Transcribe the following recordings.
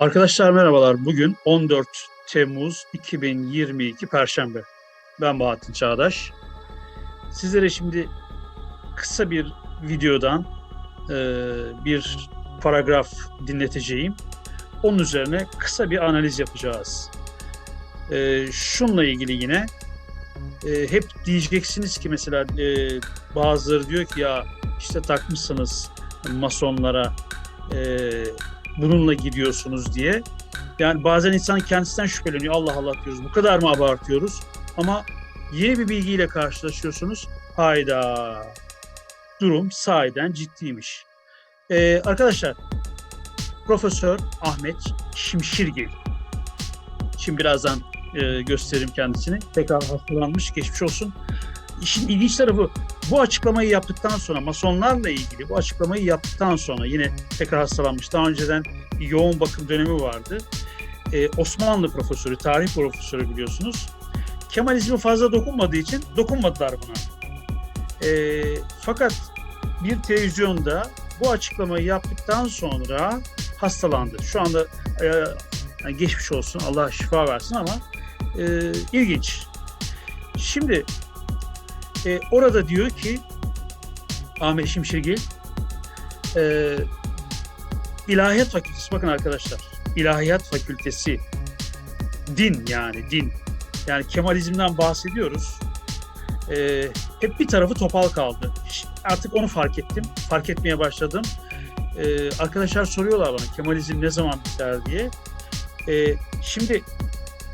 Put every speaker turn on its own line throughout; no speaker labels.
Arkadaşlar merhabalar. Bugün 14 Temmuz 2022 Perşembe. Ben Bahattin Çağdaş. Sizlere şimdi kısa bir videodan e, bir paragraf dinleteceğim. Onun üzerine kısa bir analiz yapacağız. E, şunla ilgili yine e, hep diyeceksiniz ki mesela e, bazıları diyor ki ya işte takmışsınız masonlara e, bununla gidiyorsunuz diye. Yani bazen insan kendisinden şüpheleniyor. Allah Allah diyoruz. Bu kadar mı abartıyoruz? Ama yeni bir bilgiyle karşılaşıyorsunuz. Hayda. Durum sahiden ciddiymiş. Ee, arkadaşlar Profesör Ahmet Şimşirgil. Şimdi birazdan e, gösteririm kendisini. Tekrar hastalanmış. Geçmiş olsun. İşin ilginç tarafı bu açıklamayı yaptıktan sonra masonlarla ilgili bu açıklamayı yaptıktan sonra yine tekrar hastalanmış. Daha önceden yoğun bakım dönemi vardı. Ee, Osmanlı profesörü, tarih profesörü biliyorsunuz. Kemalizmi fazla dokunmadığı için dokunmadılar buna. Ee, fakat bir televizyonda bu açıklamayı yaptıktan sonra hastalandı. Şu anda e, yani geçmiş olsun, Allah şifa versin ama e, ilginç. Şimdi e, orada diyor ki Ahmet Şimşirgil e, İlahiyat Fakültesi bakın arkadaşlar İlahiyat Fakültesi din yani din yani Kemalizmden bahsediyoruz. E, hep bir tarafı topal kaldı. Artık onu fark ettim. Fark etmeye başladım. E, arkadaşlar soruyorlar bana Kemalizm ne zaman biter diye. E, şimdi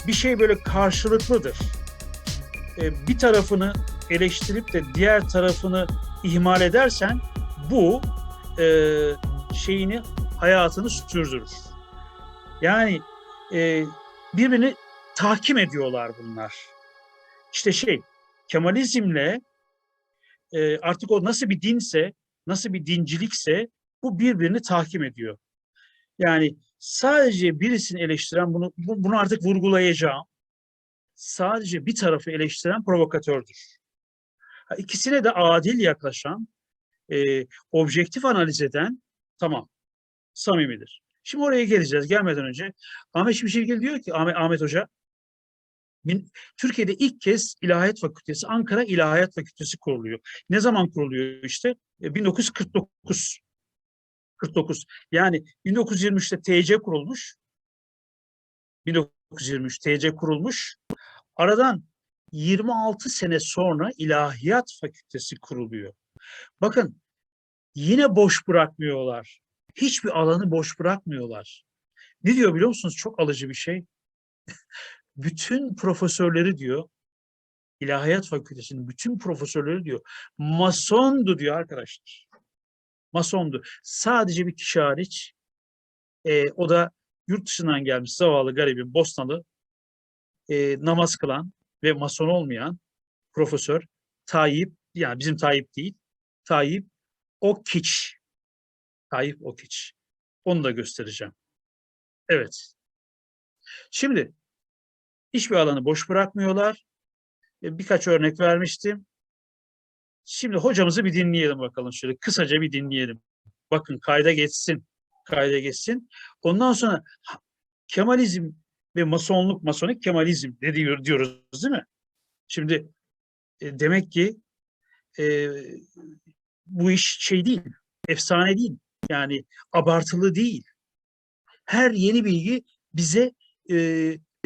bir şey böyle karşılıklıdır. E, bir tarafını eleştirip de diğer tarafını ihmal edersen bu e, şeyini hayatını sürdürür. Yani e, birbirini tahkim ediyorlar bunlar. İşte şey Kemalizmle e, artık o nasıl bir dinse, nasıl bir dincilikse bu birbirini tahkim ediyor. Yani sadece birisini eleştiren bunu bunu artık vurgulayacağım. Sadece bir tarafı eleştiren provokatördür. İkisine de adil yaklaşan, e, objektif analiz eden tamam, samimidir. Şimdi oraya geleceğiz. Gelmeden önce Ahmet Şimşirgil diyor ki Ahmet, Ahmet Hoca Türkiye'de ilk kez İlahiyat Fakültesi, Ankara İlahiyat Fakültesi kuruluyor. Ne zaman kuruluyor işte? 1949. 49. Yani 1923'te TC kurulmuş. 1923 TC kurulmuş. Aradan 26 sene sonra İlahiyat Fakültesi kuruluyor. Bakın yine boş bırakmıyorlar. Hiçbir alanı boş bırakmıyorlar. Ne diyor biliyor musunuz? Çok alıcı bir şey. bütün profesörleri diyor, İlahiyat Fakültesi'nin bütün profesörleri diyor, masondu diyor arkadaşlar. Masondu. Sadece bir kişi hariç, e, o da yurt dışından gelmiş zavallı garibim Bosnalı, e, namaz kılan ve mason olmayan profesör Tayyip, yani bizim Tayyip değil, Tayyip Okiç. Tayyip Okiç. Onu da göstereceğim. Evet. Şimdi hiçbir alanı boş bırakmıyorlar. E, birkaç örnek vermiştim. Şimdi hocamızı bir dinleyelim bakalım şöyle kısaca bir dinleyelim. Bakın kayda geçsin. Kayda geçsin. Ondan sonra Kemalizm ve masonluk, masonik Kemalizm ne diyor, diyoruz değil mi? Şimdi e, demek ki e, bu iş şey değil, efsane değil. Yani abartılı değil. Her yeni bilgi bize e,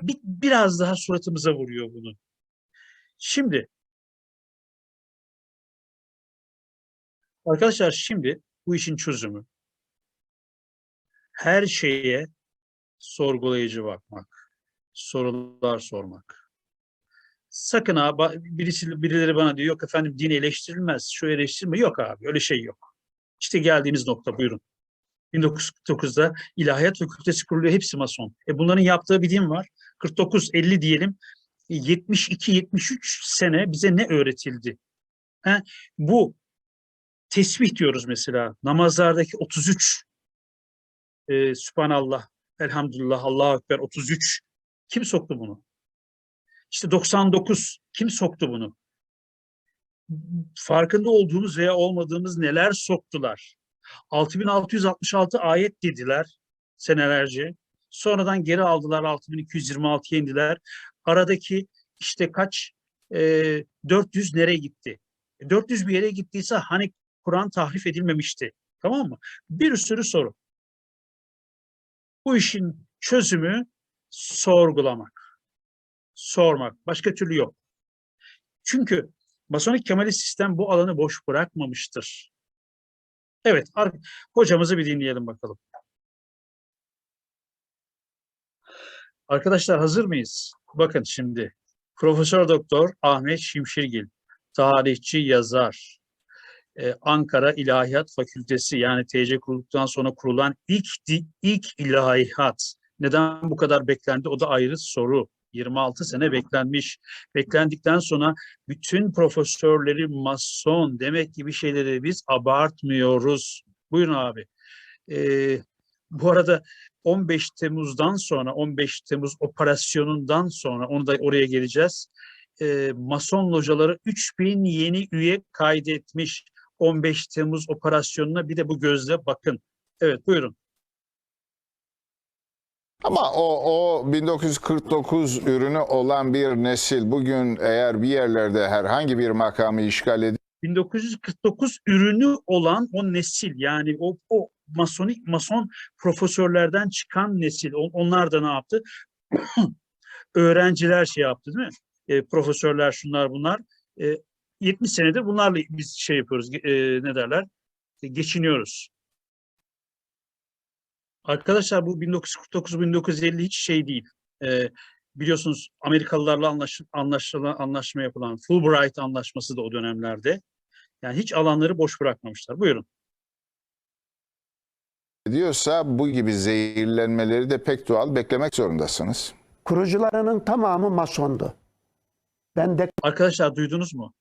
bir, biraz daha suratımıza vuruyor bunu. Şimdi arkadaşlar şimdi bu işin çözümü her şeye sorgulayıcı bakmak, sorular sormak. Sakın ha birisi birileri bana diyor yok efendim din eleştirilmez, şu eleştirme yok abi öyle şey yok. İşte geldiğimiz nokta buyurun. 1949'da İlahiyat Fakültesi kuruluyor hepsi mason. E bunların yaptığı bir din var. 49-50 diyelim 72-73 sene bize ne öğretildi? He? Bu tesbih diyoruz mesela. Namazlardaki 33 e, Sübhanallah, Elhamdülillah, Allahu Ekber 33. Kim soktu bunu? İşte 99. Kim soktu bunu? Farkında olduğumuz veya olmadığımız neler soktular? 6666 ayet dediler senelerce. Sonradan geri aldılar 6226'ya indiler. Aradaki işte kaç e, 400 nereye gitti? 400 bir yere gittiyse hani Kur'an tahrif edilmemişti. Tamam mı? Bir sürü soru. Bu işin çözümü sorgulamak. Sormak. Başka türlü yok. Çünkü Masonik Kemalist sistem bu alanı boş bırakmamıştır. Evet, hocamızı bir dinleyelim bakalım. Arkadaşlar hazır mıyız? Bakın şimdi. Profesör Doktor Ahmet Şimşirgil, tarihçi, yazar, Ee, Ankara İlahiyat Fakültesi yani TC kurulduktan sonra kurulan ilk ilk ilahiyat. Neden bu kadar beklendi? O da ayrı soru. 26 sene beklenmiş. Beklendikten sonra bütün profesörleri mason demek gibi şeyleri biz abartmıyoruz. Buyurun abi. Ee, bu arada 15 Temmuz'dan sonra 15 Temmuz operasyonundan sonra onu da oraya geleceğiz. Ee, mason locaları 3000 yeni üye kaydetmiş 15 Temmuz operasyonuna bir de bu gözle bakın. Evet buyurun.
Ama o, o 1949 ürünü olan bir nesil bugün eğer bir yerlerde herhangi bir makamı işgal edip
1949 ürünü olan o nesil yani o, o masonik mason profesörlerden çıkan nesil on- onlar da ne yaptı? Öğrenciler şey yaptı değil mi? E, profesörler şunlar bunlar. E, 70 senedir bunlarla biz şey yapıyoruz. e, ne derler? E, geçiniyoruz. Arkadaşlar bu 1949-1950 hiç şey değil. E, biliyorsunuz Amerikalılarla anlaş, anlaşılan, anlaşma yapılan Fulbright anlaşması da o dönemlerde. Yani hiç alanları boş bırakmamışlar. Buyurun.
ediyorsa bu gibi zehirlenmeleri de pek doğal beklemek zorundasınız.
Kurucularının tamamı masondu. Ben de
Arkadaşlar duydunuz mu?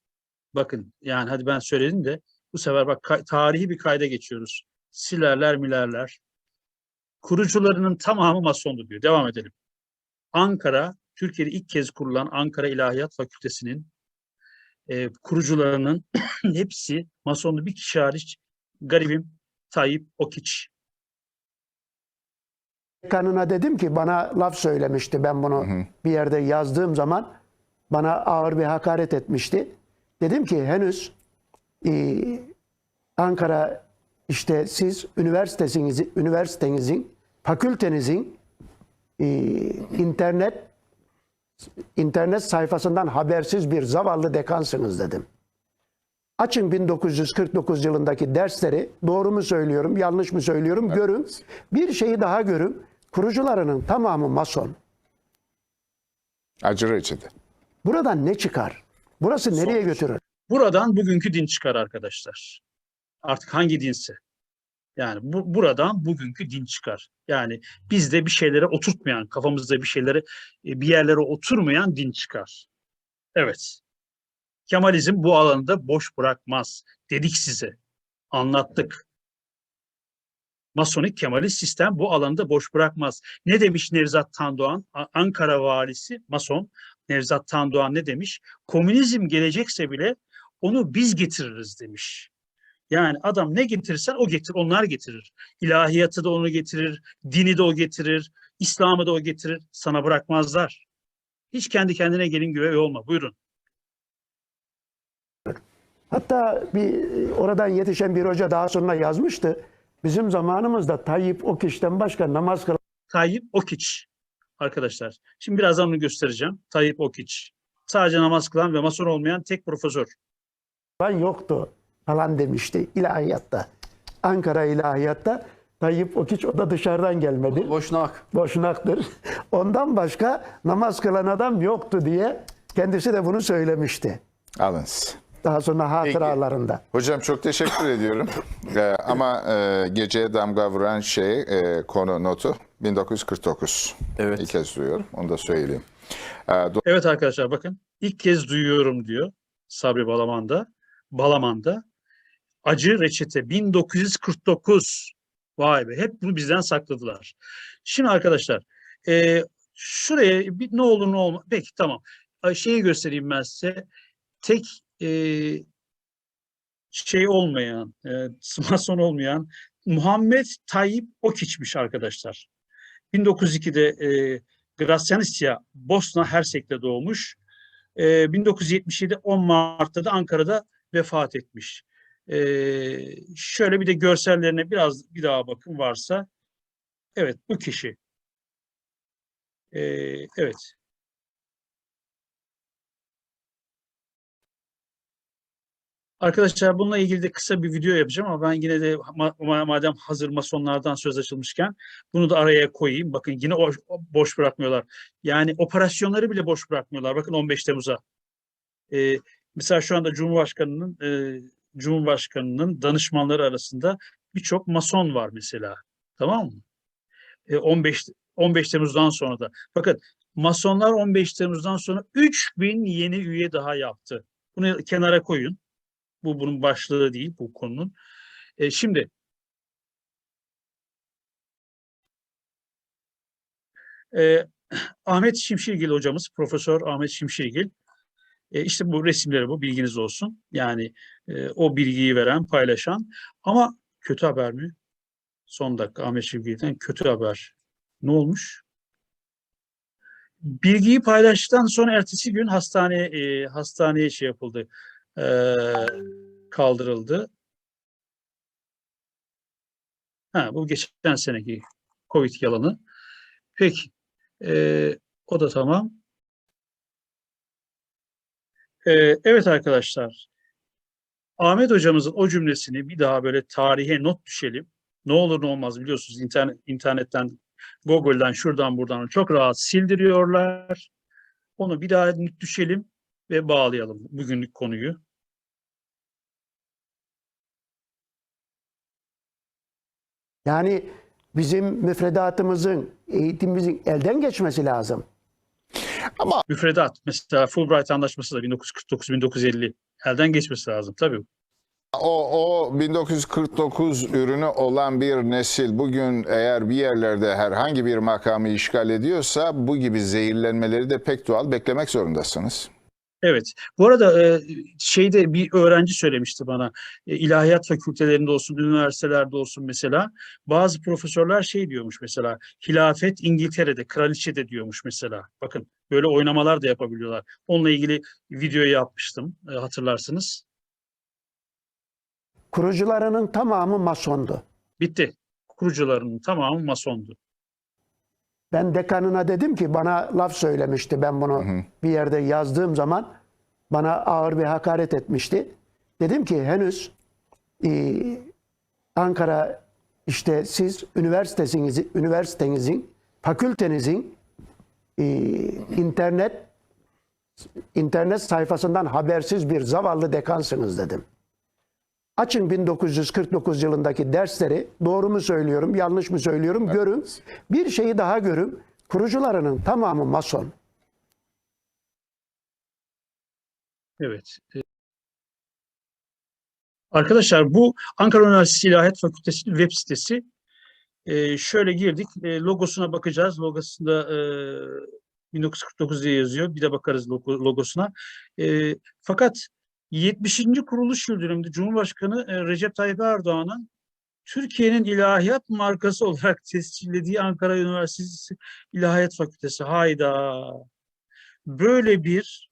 Bakın yani hadi ben söyledim de bu sefer bak tarihi bir kayda geçiyoruz. Silerler milerler. Kurucularının tamamı masondu diyor. Devam edelim. Ankara, Türkiye'de ilk kez kurulan Ankara İlahiyat Fakültesi'nin e, kurucularının hepsi masonlu bir kişi hariç garibim Tayyip Okiç.
kanına dedim ki bana laf söylemişti. Ben bunu bir yerde yazdığım zaman bana ağır bir hakaret etmişti. Dedim ki henüz e, Ankara işte siz üniversitesinizi, üniversitenizin, fakültenizin e, internet internet sayfasından habersiz bir zavallı dekansınız dedim. Açın 1949 yılındaki dersleri doğru mu söylüyorum, yanlış mı söylüyorum görün. Bir şeyi daha görün. Kurucularının tamamı mason.
Acı reçete.
Buradan ne çıkar? Burası nereye götürür?
Buradan bugünkü din çıkar arkadaşlar. Artık hangi dinse. Yani bu, buradan bugünkü din çıkar. Yani bizde bir şeylere oturtmayan, kafamızda bir şeylere, e, bir yerlere oturmayan din çıkar. Evet. Kemalizm bu alanı da boş bırakmaz. Dedik size. Anlattık. Masonik Kemalist sistem bu alanda boş bırakmaz. Ne demiş Nevzat Tandoğan? Ankara valisi, Mason Nevzat Tandoğan ne demiş? Komünizm gelecekse bile onu biz getiririz demiş. Yani adam ne getirirsen o getir, onlar getirir. İlahiyatı da onu getirir, dini de o getirir, İslam'ı da o getirir. Sana bırakmazlar. Hiç kendi kendine gelin güvey olma. Buyurun.
Hatta bir oradan yetişen bir hoca daha sonra yazmıştı. Bizim zamanımızda Tayyip Okiş'ten başka namaz kılan
Tayyip Okiç arkadaşlar. Şimdi birazdan onu göstereceğim. Tayyip Okiç. Sadece namaz kılan ve mason olmayan tek profesör.
yoktu falan demişti ilahiyatta. Ankara ilahiyatta Tayyip Okiç o da dışarıdan gelmedi.
Boşnak.
Boşnaktır. Ondan başka namaz kılan adam yoktu diye kendisi de bunu söylemişti.
Alınız.
Daha sonra hatıralarında.
Hocam çok teşekkür ediyorum. Ee, ama e, geceye damga vuran şey e, konu notu 1949.
Evet.
İlk kez duyuyorum. Onu da söyleyeyim. Ee, do-
Evet arkadaşlar bakın ilk kez duyuyorum diyor Sabri Balaman'da. Balaman'da acı reçete 1949. Vay be hep bunu bizden sakladılar. Şimdi arkadaşlar e, şuraya bir ne olur ne olmaz. Peki tamam. Ay, Şeyi göstereyim ben size. Tek e, şey olmayan, e, mason olmayan Muhammed Tayyip Okiç'miş arkadaşlar. 1902'de e, Gracianisya Bosna Hersek'te doğmuş. E, 1977'de 10 Mart'ta da Ankara'da vefat etmiş. E, şöyle bir de görsellerine biraz bir daha bakın varsa. Evet bu kişi. E, evet. Arkadaşlar bununla ilgili de kısa bir video yapacağım ama ben yine de ma- ma- madem hazır masonlardan söz açılmışken bunu da araya koyayım. Bakın yine boş bırakmıyorlar. Yani operasyonları bile boş bırakmıyorlar. Bakın 15 Temmuz'a. Ee, mesela şu anda Cumhurbaşkanı'nın e, Cumhurbaşkanı'nın danışmanları arasında birçok mason var mesela. Tamam mı? E, 15 15 Temmuz'dan sonra da. Bakın masonlar 15 Temmuz'dan sonra 3000 yeni üye daha yaptı. Bunu kenara koyun. Bu bunun başlığı değil bu konunun. E, şimdi e, Ahmet Şimşirgil hocamız, Profesör Ahmet Şimşirgil. E, işte bu resimleri bu, bilginiz olsun. Yani e, o bilgiyi veren, paylaşan. Ama kötü haber mi? Son dakika Ahmet Şimşirgil'den kötü haber. Ne olmuş? Bilgiyi paylaştıktan sonra ertesi gün hastaneye e, hastaneye şey yapıldı. E, kaldırıldı. Ha, bu geçen seneki Covid yalanı. Peki. Ee, o da tamam. Ee, evet arkadaşlar. Ahmet hocamızın o cümlesini bir daha böyle tarihe not düşelim. Ne olur ne olmaz biliyorsunuz internet, internetten, Google'dan, şuradan buradan çok rahat sildiriyorlar. Onu bir daha not düşelim ve bağlayalım bugünlük konuyu.
Yani bizim müfredatımızın, eğitimimizin elden geçmesi lazım.
Müfredat mesela Fulbright Anlaşması da 1949-1950 elden geçmesi lazım tabii.
O, o 1949 ürünü olan bir nesil bugün eğer bir yerlerde herhangi bir makamı işgal ediyorsa bu gibi zehirlenmeleri de pek doğal beklemek zorundasınız.
Evet. Bu arada e, şeyde bir öğrenci söylemişti bana. E, ilahiyat fakültelerinde olsun, üniversitelerde olsun mesela. Bazı profesörler şey diyormuş mesela. Hilafet İngiltere'de, kraliçede diyormuş mesela. Bakın böyle oynamalar da yapabiliyorlar. Onunla ilgili videoyu yapmıştım e, hatırlarsınız.
Kurucularının tamamı masondu.
Bitti. Kurucularının tamamı masondu.
Ben dekanına dedim ki bana laf söylemişti. Ben bunu bir yerde yazdığım zaman bana ağır bir hakaret etmişti. Dedim ki henüz e, Ankara işte siz üniversitenizi, üniversitenizin, fakültenizin e, internet internet sayfasından habersiz bir zavallı dekansınız dedim. Açın 1949 yılındaki dersleri doğru mu söylüyorum, yanlış mı söylüyorum görün. Bir şeyi daha görün. Kurucularının tamamı mason.
Evet. E, Arkadaşlar bu Ankara Üniversitesi İlahiyat Fakültesi'nin web sitesi. E, şöyle girdik. E, logosuna bakacağız. Logosunda e, 1949 diye yazıyor. Bir de bakarız logo- logosuna. E, fakat 70. kuruluş yıl dönümünde Cumhurbaşkanı e, Recep Tayyip Erdoğan'ın Türkiye'nin ilahiyat markası olarak tescillediği Ankara Üniversitesi İlahiyat Fakültesi. Hayda. Böyle bir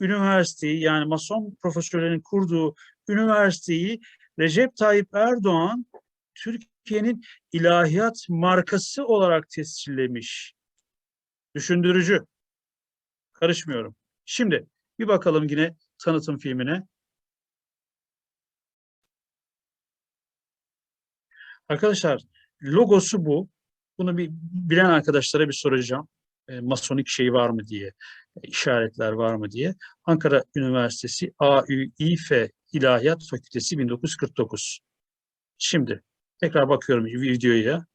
üniversiteyi yani Mason profesörlerin kurduğu üniversiteyi Recep Tayyip Erdoğan Türkiye'nin ilahiyat markası olarak tescillemiş. Düşündürücü. Karışmıyorum. Şimdi bir bakalım yine tanıtım filmine. Arkadaşlar logosu bu. Bunu bir bilen arkadaşlara bir soracağım. E, masonik şey var mı diye, e, işaretler var mı diye. Ankara Üniversitesi AÜİF İlahiyat Fakültesi 1949. Şimdi tekrar bakıyorum videoya.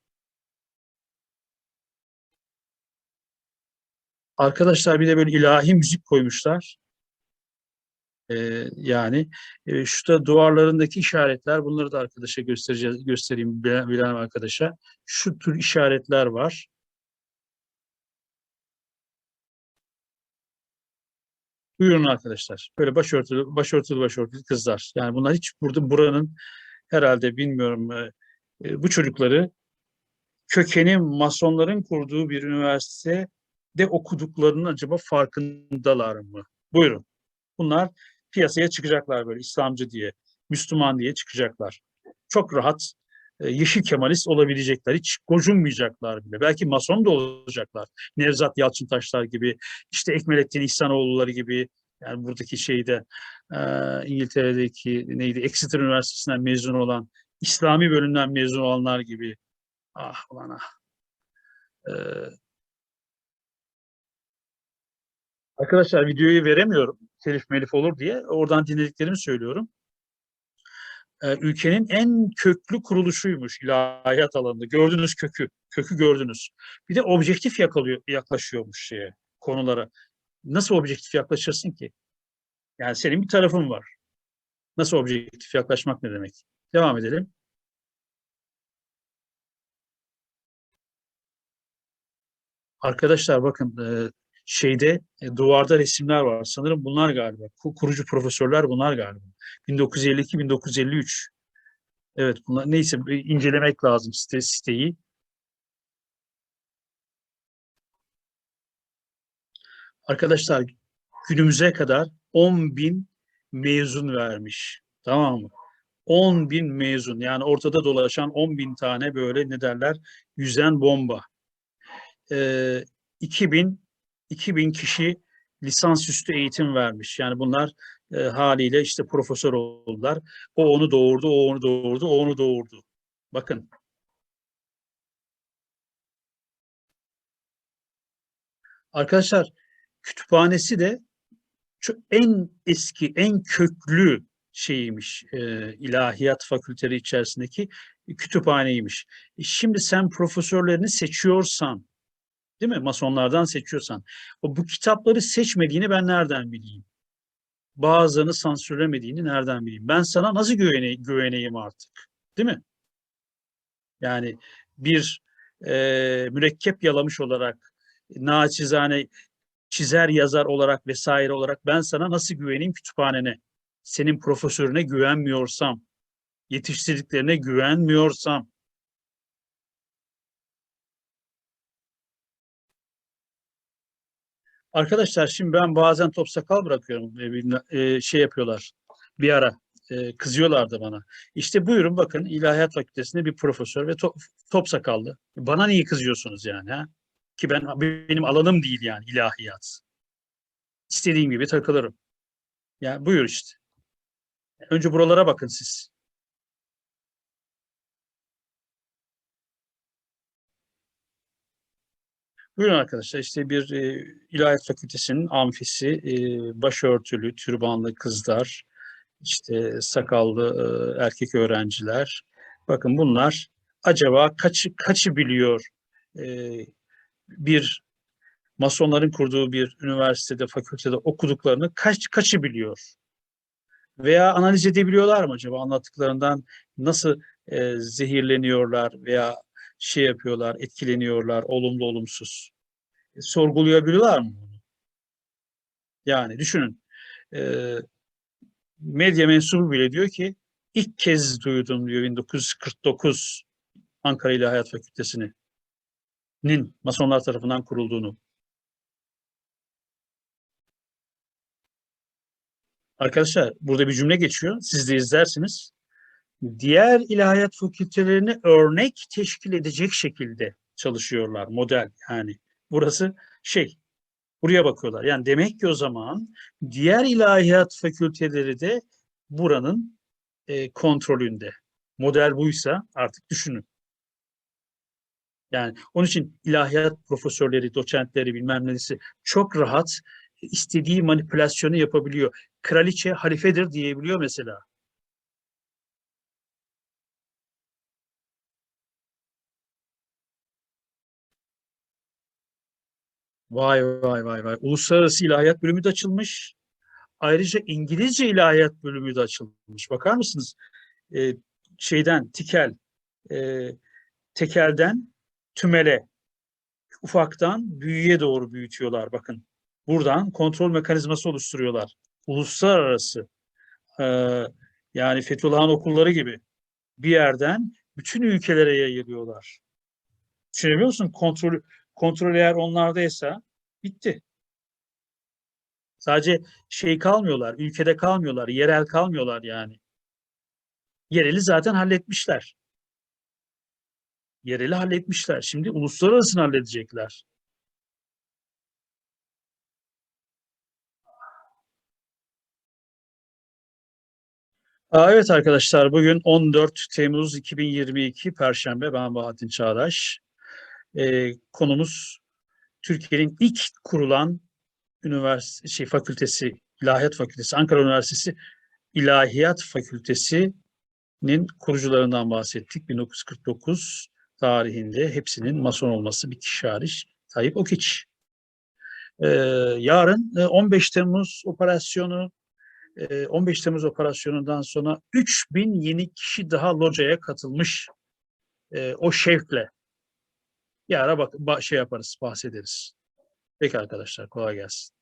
Arkadaşlar bir de böyle ilahi müzik koymuşlar. Yani e, şurada duvarlarındaki işaretler bunları da arkadaşa göstereceğiz göstereyim bilen, arkadaşa. Şu tür işaretler var. Buyurun arkadaşlar. Böyle başörtülü, başörtülü başörtülü kızlar. Yani bunlar hiç burada buranın herhalde bilmiyorum e, bu çocukları kökeni masonların kurduğu bir üniversitede okuduklarının acaba farkındalar mı? Buyurun. Bunlar piyasaya çıkacaklar böyle İslamcı diye, Müslüman diye çıkacaklar. Çok rahat e, Yeşil Kemalist olabilecekler. Hiç gocunmayacaklar bile. Belki Mason da olacaklar. Nevzat Yalçıntaşlar gibi, işte Ekmelettin İhsanoğulları gibi, yani buradaki şeyde e, İngiltere'deki neydi Exeter Üniversitesi'nden mezun olan, İslami bölümden mezun olanlar gibi. Ah ulan ah. Ee, arkadaşlar videoyu veremiyorum. Telif melif olur diye. Oradan dinlediklerimi söylüyorum. Ee, ülkenin en köklü kuruluşuymuş ilahiyat alanında. Gördünüz kökü. Kökü gördünüz. Bir de objektif yakalıyor, yaklaşıyormuş şeye, konulara. Nasıl objektif yaklaşırsın ki? Yani senin bir tarafın var. Nasıl objektif yaklaşmak ne demek? Devam edelim. Arkadaşlar bakın e, şeyde e, duvarda resimler var. Sanırım bunlar galiba. Ku- Kurucu profesörler bunlar galiba. 1952-1953. Evet bunlar neyse incelemek lazım site, siteyi. Arkadaşlar günümüze kadar 10 bin mezun vermiş. Tamam mı? 10 bin mezun yani ortada dolaşan 10 bin tane böyle ne derler yüzen bomba. Ee, 2000 2000 kişi lisansüstü eğitim vermiş. Yani bunlar e, haliyle işte profesör oldular. O onu doğurdu, o onu doğurdu, o onu doğurdu. Bakın. Arkadaşlar kütüphanesi de en eski, en köklü şeyiymiş. E, ilahiyat fakülteleri içerisindeki kütüphaneymiş. Şimdi sen profesörlerini seçiyorsan, değil mi? Masonlardan seçiyorsan, o bu kitapları seçmediğini ben nereden bileyim? Bazılarını sansürlemediğini nereden bileyim? Ben sana nasıl güvene, güveneyim artık? Değil mi? Yani bir e, mürekkep yalamış olarak, naçizane çizer yazar olarak vesaire olarak ben sana nasıl güveneyim kütüphanene? Senin profesörüne güvenmiyorsam, yetiştirdiklerine güvenmiyorsam, Arkadaşlar şimdi ben bazen top sakal bırakıyorum. E, e, şey yapıyorlar. Bir ara e, kızıyorlardı bana. İşte buyurun bakın İlahiyat Fakültesi'nde bir profesör ve top, top sakallı. Bana niye kızıyorsunuz yani ha? Ki ben benim alanım değil yani ilahiyat. İstediğim gibi takılırım. Yani buyur işte. Önce buralara bakın siz. Buyurun arkadaşlar işte bir e, İlahiyat Fakültesi'nin amfisi, e, başörtülü, türbanlı kızlar, işte sakallı e, erkek öğrenciler. Bakın bunlar acaba kaçı, kaçı biliyor e, bir masonların kurduğu bir üniversitede, fakültede okuduklarını kaç kaçı biliyor? Veya analiz edebiliyorlar mı acaba anlattıklarından nasıl e, zehirleniyorlar veya şey yapıyorlar, etkileniyorlar, olumlu olumsuz. E, mı bunu? Yani düşünün, e, medya mensubu bile diyor ki ilk kez duydum diyor 1949 Ankara İlahiyat Fakültesi'nin masonlar tarafından kurulduğunu. Arkadaşlar burada bir cümle geçiyor. Siz de izlersiniz. Diğer ilahiyat fakültelerine örnek teşkil edecek şekilde çalışıyorlar. Model yani. Burası şey. Buraya bakıyorlar. Yani demek ki o zaman diğer ilahiyat fakülteleri de buranın e, kontrolünde. Model buysa artık düşünün. Yani onun için ilahiyat profesörleri, doçentleri bilmem nelisi çok rahat istediği manipülasyonu yapabiliyor. Kraliçe halifedir diyebiliyor mesela. Vay vay vay vay. Uluslararası İlahiyat bölümü de açılmış. Ayrıca İngilizce İlahiyat bölümü de açılmış. Bakar mısınız? Ee, şeyden tikel, e, tekelden tümele, ufaktan büyüye doğru büyütüyorlar. Bakın buradan kontrol mekanizması oluşturuyorlar. Uluslararası e, yani Fethullah'ın okulları gibi bir yerden bütün ülkelere yayılıyorlar. Düşünebiliyor musun? Kontrol, kontrol eğer onlardaysa bitti. Sadece şey kalmıyorlar, ülkede kalmıyorlar, yerel kalmıyorlar yani. Yereli zaten halletmişler. Yereli halletmişler. Şimdi uluslararasını halledecekler. Evet arkadaşlar bugün 14 Temmuz 2022 Perşembe ben Bahattin Çağdaş. Ee, konumuz Türkiye'nin ilk kurulan üniversite şey fakültesi İlahiyat Fakültesi Ankara Üniversitesi İlahiyat Fakültesi'nin kurucularından bahsettik. 1949 tarihinde hepsinin mason olması bir kişi hariç Tayyip Okiç. Ee, yarın e, 15 Temmuz operasyonu e, 15 Temmuz operasyonundan sonra 3000 yeni kişi daha locaya katılmış e, o şevkle. Ara bak ba- şey yaparız, bahsederiz. Peki arkadaşlar kolay gelsin.